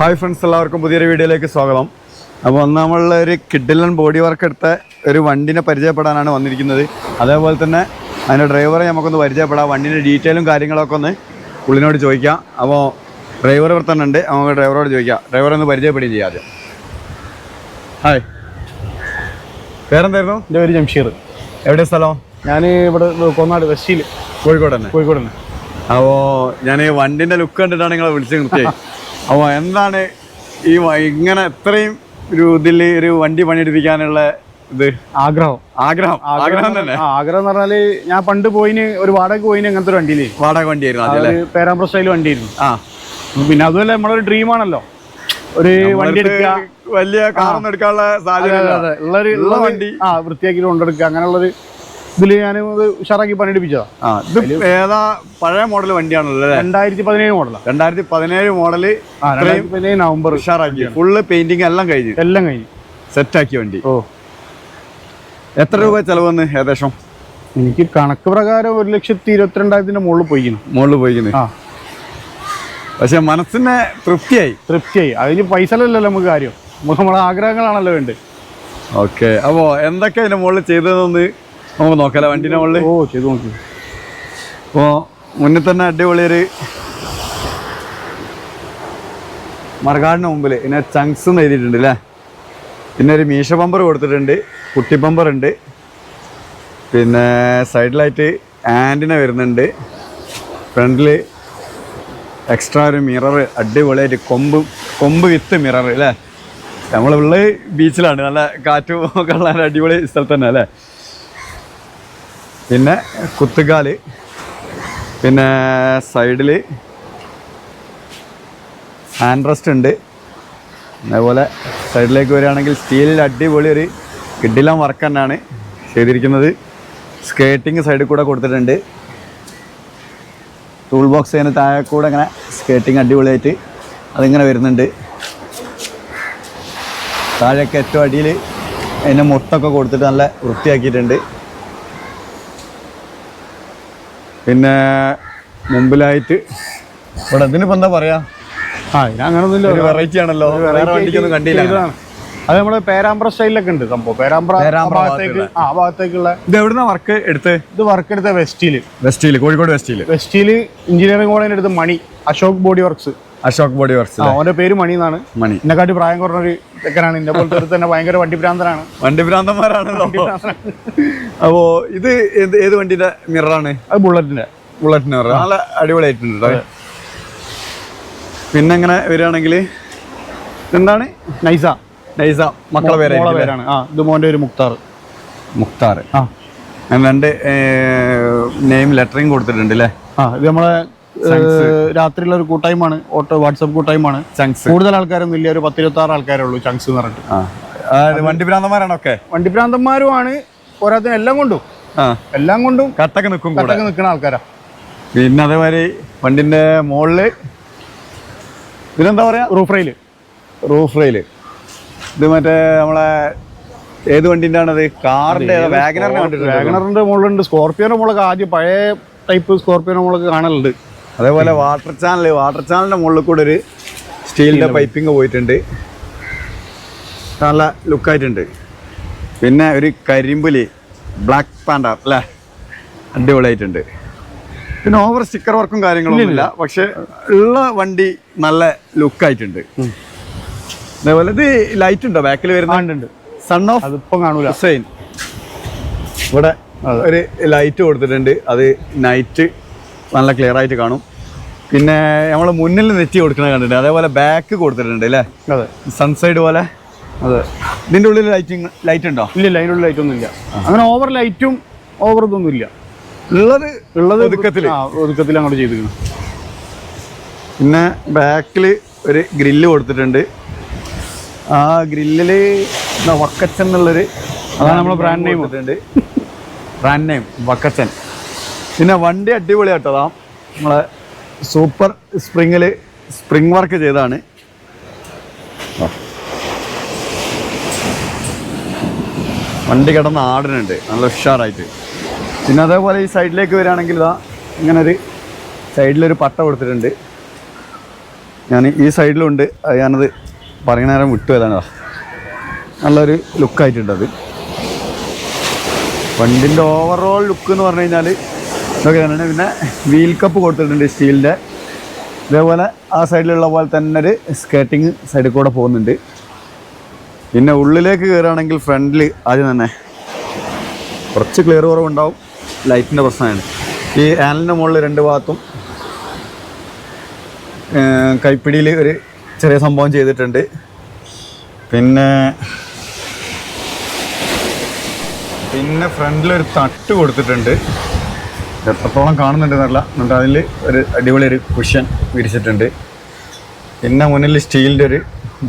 Hi friends എല്ലാവർക്കും പുതിയൊരു വീഡിയോയിലേക്ക് സ്വാഗതം. അപ്പോൾ നമ്മൾ ഒരു കിഡിലൻ ബോഡി വർക്ക് എടുത്ത ഒരു വണ്ടിനെ പരിചയപ്പെടാനാണ് വന്നിരിക്കുന്നത്. അതേപോലെ തന്നെ അതിന്റെ ഡ്രൈവറെ നമുക്കൊന്ന് പരിചയപ്പെടാം. വണ്ടിന്റെ ഡീറ്റെയിലും കാര്യങ്ങളൊക്കെ ഒന്ന് പുള്ളിനോട് ചോദിക്കാം. അപ്പോൾ ഡ്രൈവർ ഇവിടെ തന്നെ ഉണ്ട്. നമുക്ക് ഡ്രൈവറോട് ചോദിക്കാം. ഡ്രൈവറെ ഒന്ന് പരിചയപ്പെടുകയും ചെയ്യാം ആദ്യം. ഹായ്. പേരെന്തായിരുന്നു? എന്റെ പേര് ജംഷീർ. എവിടെ സ്ഥലം? ഞാൻ ഇവിടെ കൊന്നാട് വെസ്റ്റിൽ കോഴിക്കോട് തന്നെ. കോഴിക്കോട് തന്നെ. അപ്പോൾ ഞാൻ ഈ വണ്ടിന്റെ ലുക്ക് കണ്ടിട്ടാണ് നിങ്ങളെ വിളിച്ച് നിർത്തിയത് അപ്പോൾ എന്താണ് ഈ ഇങ്ങനെ എത്രയും ഒരു ഇതിൽ ഒരു വണ്ടി പണിയെടുപ്പിക്കാനുള്ള ഇത്? ആഗ്രഹം. ആഗ്രഹം. ആഗ്രഹം തന്നെ. ആഗ്രഹം എന്ന് പറഞ്ഞാൽ ഞാൻ പണ്ട് പോയിന് ഒരു വാടക പോയിന് അങ്ങനത്തെ ഒരു വണ്ടിയിലേ. വാടക വണ്ടിയായിരുന്നു പേരാമ്പ്ര സ്റ്റൈൽ വണ്ടിയായിരുന്നു. ആ. പിന്നെ അതുപോലെ നമ്മളൊരു ഡ്രീം ആണല്ലോ. ഒരു വണ്ടി എടുക്കുക. വലിയ കാറൊന്നും എടുക്കാനുള്ള സാധ്യത ഉള്ള വണ്ടി. ആ വൃത്തിയാക്കി കൊണ്ടെടുക്കുക. അങ്ങനെയുള്ളൊരു ഇതിൽ ഞാൻ ഉഷാറാക്കി പണിയെടുപ്പിച്ചതാ. ഇത് ഏതാ പഴയ മോഡൽ വണ്ടിയാണല്ലോ രണ്ടായിരത്തി പതിനേഴ് മോഡൽ രണ്ടായിരത്തി പതിനേഴ് മോഡൽ പതിനേഴ് നവംബർ. ഉഷാറാക്കി. ഫുള്ള് പെയിന്റിങ് എല്ലാം കഴിഞ്ഞു. എല്ലാം കഴിഞ്ഞു. സെറ്റാക്കി വണ്ടി. ഓ. എത്ര രൂപ ചെലവ് വന്ന് ഏകദേശം? എനിക്ക് കണക്ക് പ്രകാരം ഒരു ലക്ഷത്തി ഇരുപത്തിരണ്ടായിരത്തിന്റെ മുകളിൽ പോയിക്കുന്നു മുകളിൽ പോയിക്കുന്നു ആ. പക്ഷെ മനസ്സിന് തൃപ്തിയായി. തൃപ്തിയായി. അതിന് പൈസ അല്ലല്ലോ നമുക്ക് കാര്യം. നമുക്ക് നമ്മളെ ആഗ്രഹങ്ങളാണല്ലോ വേണ്ടത്. ഓക്കെ. അപ്പോൾ എന്തൊക്കെ അതിന്റെ മുകളിൽ ചെയ്തതെന്ന് നമുക്ക് നോക്കാലോ വണ്ടിന്റെ മുകളിൽ ഓ ചെയ്തു നോക്കി. അപ്പോ മുന്നിൽ തന്നെ അടിപൊളി ഒരു മറകാടിന് മുമ്പിൽ പിന്നെ ചങ്ക്സ് എന്ന് എഴുതിയിട്ടുണ്ട് അല്ലേ പിന്നെ ഒരു മീശ പമ്പർ കൊടുത്തിട്ടുണ്ട് കുട്ടി പമ്പർ ഉണ്ട്. പിന്നെ സൈഡിലായിട്ട് ആന്റിന വരുന്നുണ്ട്. ഫ്രണ്ടിൽ എക്സ്ട്രാ ഒരു മിറർ അടിപൊളിയായിട്ട് കൊമ്പ് കൊമ്പ് വിത്ത് മിറർ അല്ലേ നമ്മളുള്ള ബീച്ചിലാണ് നല്ല കാറ്റും ഒക്കെ ഉള്ള അടിപൊളി സ്ഥലത്ത് തന്നെ അല്ലേ പിന്നെ കുത്തുകാൽ പിന്നെ സൈഡിൽ റെസ്റ്റ് ഉണ്ട്. അതേപോലെ സൈഡിലേക്ക് വരികയാണെങ്കിൽ സ്റ്റീലിൽ അടിപൊളി ഒരു കിഡിലം വർക്ക് തന്നെയാണ് ചെയ്തിരിക്കുന്നത്. സ്കേറ്റിംഗ് സൈഡിൽ കൂടെ കൊടുത്തിട്ടുണ്ട്. ടൂൾ ബോക്സ് അതിന് താഴെ കൂടെ ഇങ്ങനെ സ്കേറ്റിംഗ് അടിപൊളിയായിട്ട് അതിങ്ങനെ വരുന്നുണ്ട്. താഴെയൊക്കെ ഏറ്റവും അടിയിൽ അതിന്റെ മുട്ടൊക്കെ കൊടുത്തിട്ട് നല്ല വൃത്തിയാക്കിയിട്ടുണ്ട്. പിന്നെ മുമ്പിലായിട്ട് ഇവിടെ ഇതിനിപ്പോൾ എന്താ പറയാ? ആ ഇത് അങ്ങനൊന്നുമില്ല. ഒരു വെറൈറ്റി ആണല്ലോ. വേറെ വണ്ടിക്കൊന്നും കണ്ടില്ല. അത് നമ്മൾ പേരാമ്പ്ര സ്റ്റൈലിലൊക്കെ ഉണ്ട് സംഭവം. പേരാമ്പ്ര ഭാഗത്തേക്ക് ആ ഭാഗത്തേക്കുള്ള ഇത് എവിടുന്ന വർക്ക് എടുത്ത്? ഇത് വർക്ക് എടുത്ത വെസ്റ്റീൽ. വെസ്റ്റീൽ കോഴിക്കോട് വെസ്റ്റീൽ. വെസ്റ്റീൽ എഞ്ചിനീയറിംഗ് കോളേജിന് എടുത്ത് Mani Ashok body works. Ashok body works അവന്റെ പേര് മണി എന്നാണ്. മണി. എന്നെക്കാട്ടി പ്രായം കുറഞ്ഞൊരു ചെക്കനാണ് എന്നെ പോലത്തെ ഒരു തന്നെ ഭയങ്കര വണ്ടി വണ്ടിഭ്രാന്തന്മാരാണ് അപ്പോ ഇത് ഏത് ഏത് വണ്ടിയുടെ മിററാണ്? അത് ബുള്ളറ്റിന്റെ. ബുള്ളറ്റിന്റെ മിറർ. നല്ല അടിപൊളിയായിട്ടുണ്ട്. പിന്നെ എങ്ങനെ വരികയാണെങ്കിൽ എന്താണ്? നൈസ. നൈസ. മക്കളെ പേര് പേരാണ്. ആ ഇത് മോന്റെ ഒരു മുക്താർ. മുക്താർ. ആ. രണ്ട് നെയിം ലെറ്ററിങ് കൊടുത്തിട്ടുണ്ട് അല്ലേ ആ ഇത് നമ്മളെ രാത്രിയുള്ള ഒരു കൂട്ടായ്മയാണ് ഓട്ടോ വാട്സപ്പ് കൂട്ടായ്മയാണ്. കൂടുതൽ ആൾക്കാരൊന്നും ഇല്ല ഒരു പത്തിരുപത്തി ആറ് ആൾക്കാരേ ഉള്ളൂ ചങ്സ് എന്ന് പറഞ്ഞിട്ട്. ആ. വണ്ടിഭ്രാന്തന്മാരുമാണ് പോരാത്തിന് എല്ലാം കൊണ്ടും. എല്ലാം കൊണ്ടും കട്ടൊക്കെ നിൽക്കും കട്ടൊക്കെ നിൽക്കുന്ന ആൾക്കാരാ. പിന്നെ അതേമാതിരി വണ്ടിന്റെ മുകളിൽ ഇതിനെന്താ പറയാ? റൂഫ് റെയിൽ റൂഫ് റെയിൽ ഇത് മറ്റേ നമ്മളെ ഏത് വണ്ടിന്റെ ആണത് കാറിന്റെ വാഗനറിന്റെ വണ്ടി വാഗണറിന്റെ മുകളിലുണ്ട്. സ്കോർപ്പിയോന്റെ മുകളിലൊക്കെ ആദ്യം പഴയ ടൈപ്പ് സ്കോർപ്പിയോന്റെ മുകളിലൊക്കെ കാണലുണ്ട്. അതേപോലെ വാട്ടർ ചാനൽ വാട്ടർ ചാനലിന്റെ മുകളിൽ കൂടെ ഒരു സ്റ്റീലിന്റെ പൈപ്പിംഗ് പോയിട്ടുണ്ട്. നല്ല ലുക്കായിട്ടുണ്ട് പിന്നെ ഒരു കരിമ്പുലി ബ്ലാക്ക് പാൻഡർ അല്ലേ? അടിപൊളിയായിട്ടുണ്ട്. പിന്നെ ഓവർ സ്റ്റിക്കർ വർക്കും കാര്യങ്ങളൊന്നും ഇല്ല പക്ഷെ ഉള്ള വണ്ടി നല്ല ലുക്കായിട്ടുണ്ട് അതേപോലെ ഇത് ലൈറ്റ് ഉണ്ടോ ബാക്കിൽ വരുന്നുണ്ട് സൺ ഓഫ് അതിപ്പം കാണൂല. ഹുസൈൻ ഇവിടെ ഒരു ലൈറ്റ് കൊടുത്തിട്ടുണ്ട്. അത് നൈറ്റ് നല്ല ക്ലിയർ ആയിട്ട് കാണും. പിന്നെ നമ്മൾ മുന്നിൽ നെറ്റി കൊടുക്കണ കണ്ടിട്ടുണ്ട്. അതേപോലെ ബാക്ക് കൊടുത്തിട്ടുണ്ട് അല്ലേ? അതെ. സൺസൈഡ് പോലെ? അതെ. ഇതിന്റെ ഉള്ളിൽ ലൈറ്റിംഗ് ലൈറ്റ് ഉണ്ടോ? ഇല്ല ഇല്ല ഉള്ളിൽ ലൈറ്റ് ഒന്നും ഇല്ല അങ്ങനെ ഓവർ ലൈറ്റും ഓവർ ഇതൊന്നും ഇല്ല. ഉള്ളത് ഉള്ളത് ഒതുക്കത്തിൽ. ആ ഒതുക്കത്തിൽ അങ്ങോട്ട് ചെയ്തിരിക്കണം പിന്നെ ബാക്കിൽ ഒരു ഗ്രില്ല് കൊടുത്തിട്ടുണ്ട്. ആ ഗ്രില്ലിൽ വക്കച്ചൻ എന്നുള്ളൊരു അതാണ് നമ്മളെ ബ്രാൻഡ് നെയിം കൊടുത്തിട്ടുണ്ട്. Brand name Vakkachan. പിന്നെ വണ്ടി അടിപൊളിയായിട്ടതാ നമ്മളെ സൂപ്പർ സ്പ്രിങ്ങിൽ സ്പ്രിങ് വർക്ക് ചെയ്താണ് വണ്ടി കിടന്ന് ആടിനുണ്ട് നല്ല ഉഷാറായിട്ട്. പിന്നെ അതേപോലെ ഈ സൈഡിലേക്ക് വരികയാണെങ്കിൽ ഇതാ ഇങ്ങനെ ഒരു സൈഡിലൊരു പട്ട കൊടുത്തിട്ടുണ്ട്. ഞാൻ ഈ സൈഡിലുണ്ട്. ഞാനത് പറയുന്ന നേരം വിട്ടു ഏതാണ് നല്ലൊരു ലുക്കായിട്ടുണ്ട് അത്. വണ്ടിന്റെ ഓവറോൾ ലുക്ക് എന്ന് പറഞ്ഞു കഴിഞ്ഞാൽ ഇതൊക്കെ തന്നെ പിന്നെ വീൽ കപ്പ് കൊടുത്തിട്ടുണ്ട് സ്റ്റീലിന്റെ. ഇതേപോലെ ആ സൈഡിലുള്ള പോലെ തന്നെ ഒരു സ്കേറ്റിങ് സൈഡിൽ കൂടെ പോകുന്നുണ്ട്. പിന്നെ ഉള്ളിലേക്ക് കയറുകയാണെങ്കിൽ ഫ്രണ്ടിൽ ആദ്യം തന്നെ കുറച്ച് ക്ലിയർ കുറവുണ്ടാവും. ലൈറ്റിന്റെ പ്രശ്നമാണ്. ഈ ആനലിന്റെ മുകളിൽ രണ്ട് ഭാഗത്തും കൈപ്പിടിയിൽ ഒരു ചെറിയ സംഭവം ചെയ്തിട്ടുണ്ട്. പിന്നെ പിന്നെ ഫ്രണ്ടിൽ ഒരു തട്ട് കൊടുത്തിട്ടുണ്ട്. എത്രത്തോളം കാണുന്നുണ്ടെന്നല്ല എന്നിട്ട് അതിൽ ഒരു അടിപൊളി ഒരു കുഷ്യൻ വിരിച്ചിട്ടുണ്ട്. പിന്നെ മുന്നിൽ സ്റ്റീലിന്റെ ഒരു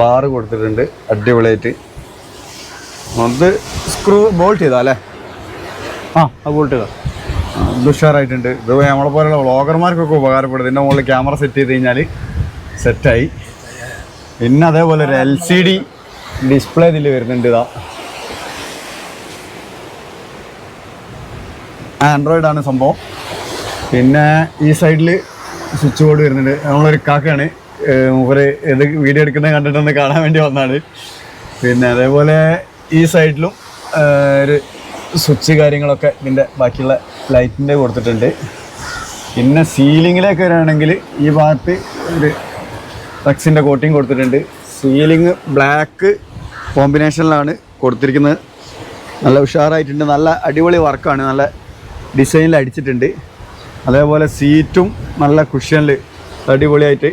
ബാറ് കൊടുത്തിട്ടുണ്ട്. അടിപൊളിയായിട്ട്. അത് സ്ക്രൂ ബോൾട്ട് ചെയ്താ അല്ലേ? ആ അത് ബോൾട്ട് ചെയ്താ. ദുഷാറായിട്ടുണ്ട് ഇത് നമ്മളെ പോലുള്ള വ്ളോഗർമാർക്കൊക്കെ ഉപകാരപ്പെടും. ഇതിന്റെ മുകളിൽ ക്യാമറ സെറ്റ് ചെയ്ത് കഴിഞ്ഞാൽ സെറ്റായി പിന്നെ അതേപോലെ ഒരു എൽ സി ഡി ഡിസ്പ്ലേ ഇതിൽ വരുന്നുണ്ട് ഇതാ. ആൻഡ്രോയിഡ് ആണ് സംഭവം. പിന്നെ ഈ സൈഡിൽ സ്വിച്ച് ബോർഡ് വരുന്നുണ്ട്. നമ്മളൊരു കാക്കാണ് മൂപ്പര് ഇത് വീഡിയോ എടുക്കുന്നത് കണ്ടിട്ടൊന്ന് കാണാൻ വേണ്ടി വന്നാണ് പിന്നെ അതേപോലെ ഈ സൈഡിലും ഒരു സ്വിച്ച് കാര്യങ്ങളൊക്കെ ഇതിന്റെ ബാക്കിയുള്ള ലൈറ്റിന്റെ കൊടുത്തിട്ടുണ്ട്. പിന്നെ സീലിങ്ങിലേക്ക് വരികയാണെങ്കിൽ ഈ ഭാഗത്ത് ഒരു റക്സിന്റെ കോട്ടിങ് കൊടുത്തിട്ടുണ്ട്. സീലിംഗ് ബ്ലാക്ക് കോമ്പിനേഷനിലാണ് കൊടുത്തിരിക്കുന്നത്. നല്ല ഉഷാറായിട്ടുണ്ട്. നല്ല അടിപൊളി വർക്കാണ് നല്ല ഡിസൈനിൽ അടിച്ചിട്ടുണ്ട്. അതേപോലെ സീറ്റും നല്ല കുഷ്യനിൽ അടിപൊളിയായിട്ട്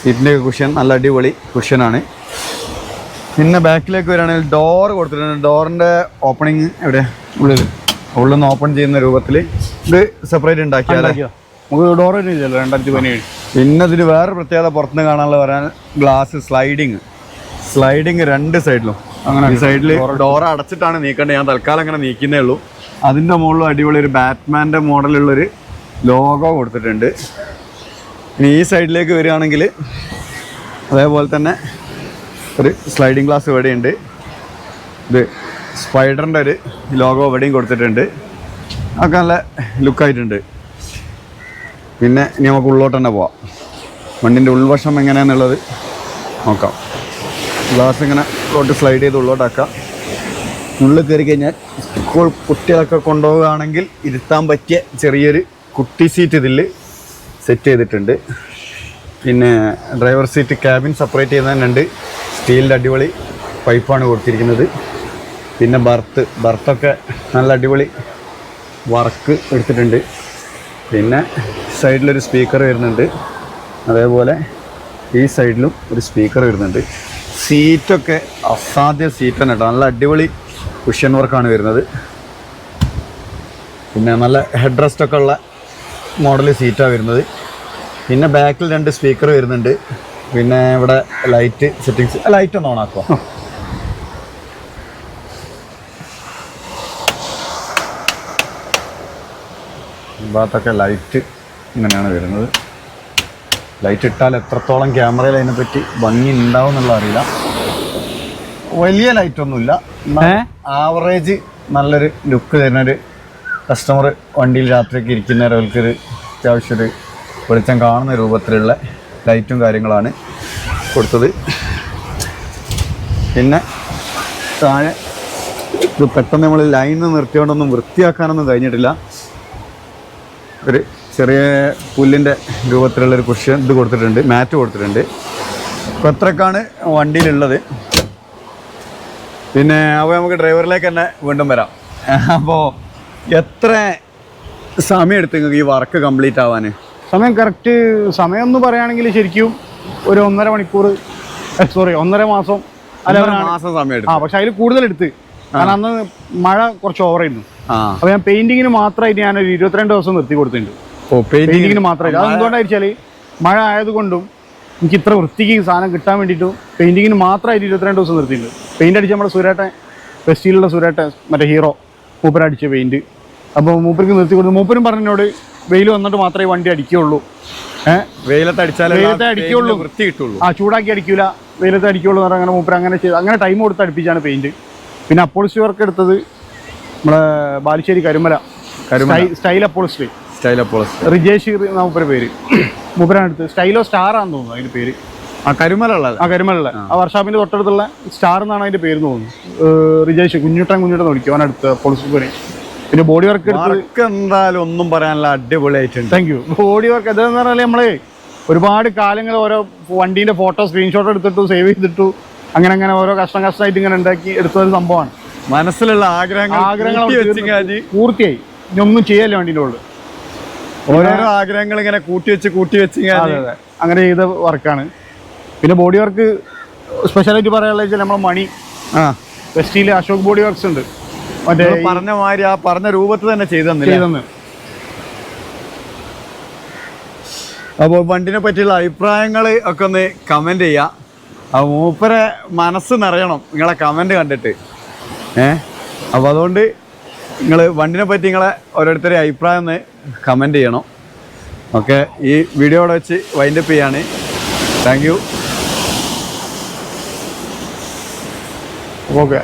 സീറ്റിന്റെ കുഷ്യൻ നല്ല അടിപൊളി കുഷ്യനാണ്. പിന്നെ ബാക്കിലേക്ക് വരികയാണെങ്കിൽ ഡോർ കൊടുത്തിട്ടുണ്ട്. ഡോറിന്റെ ഓപ്പണിങ് എവിടെ? ഉള്ളിൽ ഉള്ളിൽ നിന്ന് ഓപ്പൺ ചെയ്യുന്ന രൂപത്തിൽ ഇത് സെപ്പറേറ്റ് ഉണ്ടാക്കിയാലേ. നമുക്ക് ഡോർ ഇല്ലല്ലോ രണ്ടായിരത്തി പതിനേഴ്. പിന്നെ ഇതിന് വേറെ പ്രത്യേകത പുറത്തുനിന്ന് കാണാനുള്ള വരാൻ ഗ്ലാസ് സ്ലൈഡിങ് സ്ലൈഡിങ് രണ്ട് സൈഡിലും അങ്ങനെ സൈഡിൽ ഡോർ അടച്ചിട്ടാണ് നീക്കേണ്ടത്. ഞാൻ തൽക്കാലം അങ്ങനെ നീക്കുന്നേ ഉള്ളൂ. അതിന്റെ മുകളിൽ അടിപൊളി ഒരു ബാറ്റ്മാന്റെ മോഡലുള്ളൊരു ലോഗോ കൊടുത്തിട്ടുണ്ട്. ഇനി ഈ സൈഡിലേക്ക് വരികയാണെങ്കിൽ അതേപോലെ തന്നെ ഒരു സ്ലൈഡിങ് ഗ്ലാസ് ഇവിടെയുണ്ട്. ഇത് സ്പൈഡറിന്റെ ഒരു ലോഗോ ഇവിടെയും കൊടുത്തിട്ടുണ്ട്. ഒക്കെ നല്ല ലുക്കായിട്ടുണ്ട് പിന്നെ ഇനി നമുക്ക് ഉള്ളോട്ട് തന്നെ പോവാം. വണ്ടിന്റെ ഉൾവശം എങ്ങനെയാണെന്നുള്ളത് നോക്കാം. ഗ്ലാസ് ഇങ്ങനെ ഉള്ളോട്ട് സ്ലൈഡ് ചെയ്ത് ഉള്ളോട്ടാക്കാം. ഉള്ളിൽ കയറി കഴിഞ്ഞാൽ സ്കൂൾ കുട്ടികളൊക്കെ കൊണ്ടുപോവുകയാണെങ്കിൽ ഇരുത്താൻ പറ്റിയ ചെറിയൊരു കുട്ടി സീറ്റ് ഇതിൽ സെറ്റ് ചെയ്തിട്ടുണ്ട്. പിന്നെ ഡ്രൈവർ സീറ്റ് ക്യാബിൻ സെപ്പറേറ്റ് ചെയ്യുന്നതിനുണ്ട്. സ്റ്റീലിന്റെ അടിപൊളി പൈപ്പാണ് കൊടുത്തിരിക്കുന്നത്. പിന്നെ ബർത്ത് ബർത്തൊക്കെ നല്ല അടിപൊളി വർക്ക് എടുത്തിട്ടുണ്ട്. പിന്നെ സൈഡിലൊരു സ്പീക്കർ വരുന്നുണ്ട്. അതേപോലെ ഈ സൈഡിലും ഒരു സ്പീക്കർ വരുന്നുണ്ട്. സീറ്റൊക്കെ അസാധ്യ സീറ്റ് തന്നെ കേട്ടോ. നല്ല അടിപൊളി കുഷ്യൻ വർക്കാണ് വരുന്നത്. പിന്നെ നല്ല ഹെഡ് റെസ്റ്റ് ഒക്കെ ഉള്ള മോഡൽ സീറ്റാണ് വരുന്നത്. പിന്നെ ബാക്കിൽ രണ്ട് സ്പീക്കർ വരുന്നുണ്ട്. പിന്നെ ഇവിടെ ലൈറ്റ് സെറ്റിങ്സ് ലൈറ്റ് ഒന്ന് ഓണാക്കുക ഭാഗത്തൊക്കെ ലൈറ്റ് ഇങ്ങനെയാണ് വരുന്നത്. ലൈറ്റ് ഇട്ടാൽ എത്രത്തോളം ക്യാമറയിൽ അതിനെപ്പറ്റി ഭംഗി ഉണ്ടാവും എന്നുള്ള അറിയില്ല. വലിയ ലൈറ്റ് ഒന്നുമില്ല? ആവറേജ് നല്ലൊരു ലുക്ക് തരുന്നൊരു കസ്റ്റമർ വണ്ടിയിൽ രാത്രിയൊക്കെ ഒരു അത്യാവശ്യം ഒരു വെളിച്ചം കാണുന്ന രൂപത്തിലുള്ള ലൈറ്റും കാര്യങ്ങളാണ് കൊടുത്തത്. പിന്നെ താഴെ ഇത് പെട്ടെന്ന് നമ്മൾ ലൈനിൽ നിർത്തിയോണ്ടൊന്നും വൃത്തിയാക്കാനൊന്നും കഴിഞ്ഞിട്ടില്ല. ഒരു ചെറിയ പുല്ലിന്റെ രൂപത്തിലുള്ളൊരു കുഷ്യൻ ഇത് കൊടുത്തിട്ടുണ്ട് മാറ്റ് കൊടുത്തിട്ടുണ്ട്. അപ്പോൾ അത്രക്കാണ് വണ്ടിയിലുള്ളത്. പിന്നെ അപ്പോൾ നമുക്ക് ഡ്രൈവറിലേക്ക് തന്നെ വീണ്ടും വരാം. അപ്പോൾ എത്ര സമയം എടുത്തു നിങ്ങൾക്ക് ഈ വർക്ക് കംപ്ലീറ്റ് ആവാൻ സമയം കറക്റ്റ് സമയം എന്ന് പറയുകയാണെങ്കിൽ ശരിക്കും ഒരു ഒന്നര മണിക്കൂർ സോറി ഒന്നര മാസം മാസം സമയം ആ പക്ഷെ അതിൽ കൂടുതൽ എടുത്ത്. കാരണം അന്ന് മഴ കുറച്ച് ഓവറായിരുന്നു അപ്പൊ ഞാൻ പെയിന്റിങ്ങിന് മാത്രമായിട്ട് ഞാൻ ഒരു ഇരുപത്തിരണ്ട് ദിവസം നിർത്തി കൊടുത്തിട്ടുണ്ട്. പെയിന്റിങ്ങിന് മാത്രമായിട്ട്. അത് എന്തുകൊണ്ടാ വെച്ചാൽ മഴ ആയതുകൊണ്ടും എനിക്ക് ഇത്ര വൃത്തിക്ക് സാധനം കിട്ടാൻ വേണ്ടിയിട്ടും പെയിന്റിങ്ങിന് മാത്രമായിട്ട് ഇരുപത്തിരണ്ട് ദിവസം നിർത്തിയിട്ടുണ്ട്. പെയിന്റ് അടിച്ച നമ്മുടെ സുരേട്ടൻ വെസ്റ്റീലുള്ള സുരേട്ടൻ മറ്റേ ഹീറോ മൂപ്പരടിച്ച പെയിന്റ് അപ്പോൾ മൂപ്പർക്ക് നിർത്തി കൊടുത്തു. മൂപ്പരും പറഞ്ഞോട് വെയിൽ വന്നിട്ട് മാത്രമേ വണ്ടി അടിക്കുകയുള്ളൂ. ഏഹ് വെയിലത്ത് വെയിലത്തെ അടിക്കുള്ളൂ. വൃത്തി കിട്ടുള്ളൂ. ആ ചൂടാക്കി അടിക്കൂല. വെയിലത്ത് അടിക്കുള്ളൂ എന്ന് പറഞ്ഞാൽ അങ്ങനെ മൂപ്പർ അങ്ങനെ ചെയ്ത് അങ്ങനെ ടൈം കൊടുത്ത് അടുപ്പിച്ചാണ് പെയിന്റ് പിന്നെ അപ്പോളിസ്റ്റ് വർക്ക് എടുത്തത് നമ്മളെ ബാലുശ്ശേരി കരുമല. സ്റ്റൈൽ അപ്പോളിസ്റ്റ് സ്റ്റൈൽ അപ്പോൾ റിജേഷ് മൂപ്പര് പേര്. മൂപ്പരാണ് എടുത്ത് സ്റ്റൈലോ സ്റ്റാർ ആണെന്ന് തോന്നുന്നു അതിന്റെ പേര്. ആ കരുമലുള്ള ആ കരുമലുള്ള ആ. വർഷാപ്പിന്റെ തൊട്ടടുത്തുള്ള സ്റ്റാർ എന്നാണ് അതിന്റെ പേര് തോന്നുന്നു. റിജേഷ് കുഞ്ഞുട്ടൻ കുഞ്ഞുട്ടൻ വിളിക്കും. അവനടുത്ത് പൊളിസുപുരി പിന്നെ ബോഡി വർക്ക് വർക്ക് എന്തായാലും ഒന്നും പറയാനുള്ള അടിപൊളിയായിട്ടുണ്ട്. താങ്ക് യു ബോഡി വർക്ക് എന്താന്ന് പറഞ്ഞാൽ നമ്മൾ ഒരുപാട് കാലങ്ങൾ ഓരോ വണ്ടീന്റെ ഫോട്ടോ സ്ക്രീൻഷോട്ട് എടുത്തിട്ടു സേവ് ചെയ്തിട്ടു അങ്ങനെ അങ്ങനെ ഓരോ കഷ്ടം കഷ്ടമായിട്ട് ഇങ്ങനെ ഉണ്ടാക്കി എടുത്ത ഒരു സംഭവമാണ്. മനസ്സിലുള്ള ആഗ്രഹങ്ങൾ ആഗ്രഹങ്ങൾ പൂർത്തിയായി ഇനി ഒന്നും ചെയ്യല്ല വണ്ടീന്റെ ഉള്ളിൽ ഓരോരോ ആഗ്രഹങ്ങൾ ഇങ്ങനെ കൂട്ടി വെച്ച് കൂട്ടി അതെ അങ്ങനെ ചെയ്ത വർക്കാണ്. പിന്നെ ബോഡി വർക്ക് സ്പെഷ്യലായിട്ട് പറയാനുള്ള വെച്ചാൽ നമ്മളെ മണി. ആ. വെസ്റ്റിയിൽ അശോക് ബോഡി വർക്ക്സ് ഉണ്ട്. മറ്റേ പറഞ്ഞ മാതിരി ആ പറഞ്ഞ രൂപത്തിൽ തന്നെ ചെയ്തെന്ന്. അപ്പോൾ വണ്ടിനെ പറ്റിയുള്ള അഭിപ്രായങ്ങൾ ഒക്കെ ഒന്ന് കമന്റ് ചെയ്യാം. ആ മൂപ്പരെ മനസ്സ് നിറയണം നിങ്ങളെ കമന്റ് കണ്ടിട്ട്. ഏ? അപ്പോൾ അതുകൊണ്ട് നിങ്ങൾ വണ്ടിനെ പറ്റി നിങ്ങളെ ഓരോരുത്തരെ അഭിപ്രായം ഒന്ന് കമന്റ് ചെയ്യണം. ഓക്കെ ഈ വീഡിയോ അവിടെ വെച്ച് വൈൻഡപ്പ് ചെയ്യാണ്. Thank you okay